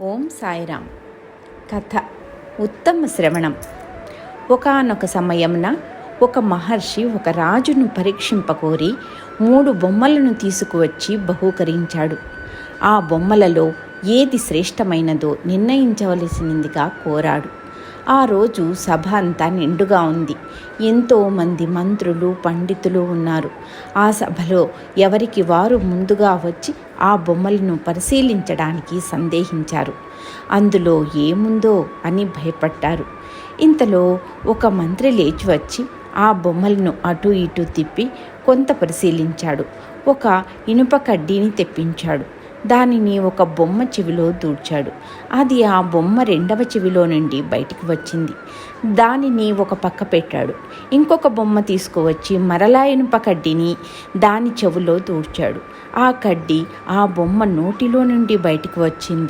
ఓం సాయిరామ్. కథ ఉత్తమ శ్రవణం. ఒకానొక సమయమున ఒక మహర్షి ఒక రాజును పరీక్షింపకోరి మూడు బొమ్మలను తీసుకువచ్చి బహూకరించాడు. ఆ బొమ్మలలో ఏది శ్రేష్టమైనదో నిర్ణయించవలసినదిగా కోరాడు. ఆ రోజు సభ అంతా నిండుగా ఉంది. ఎంతోమంది మంత్రులు పండితులు ఉన్నారు. ఆ సభలో ఎవరికి వారు ముందుగా వచ్చి ఆ బొమ్మలను పరిశీలించడానికి సందేహించారు. అందులో ఏముందో అని భయపడ్డారు. ఇంతలో ఒక మంత్రి లేచి వచ్చి ఆ బొమ్మలను అటు ఇటు తిప్పి కొంత పరిశీలించాడు. ఒక ఇనుప కడ్డీని తెప్పించాడు. దానిని ఒక బొమ్మ చెవిలో దూర్చాడు అది ఆ బొమ్మ రెండవ చెవిలో నుండి బయటికి వచ్చింది. దానిని ఒక పక్క పెట్టాడు. ఇంకొక బొమ్మ తీసుకువచ్చి మరలా ఇనుప కడ్డీని దాని చెవిలో దూర్చాడు ఆ కడ్డీ ఆ బొమ్మ నోటిలో నుండి బయటికి వచ్చింది.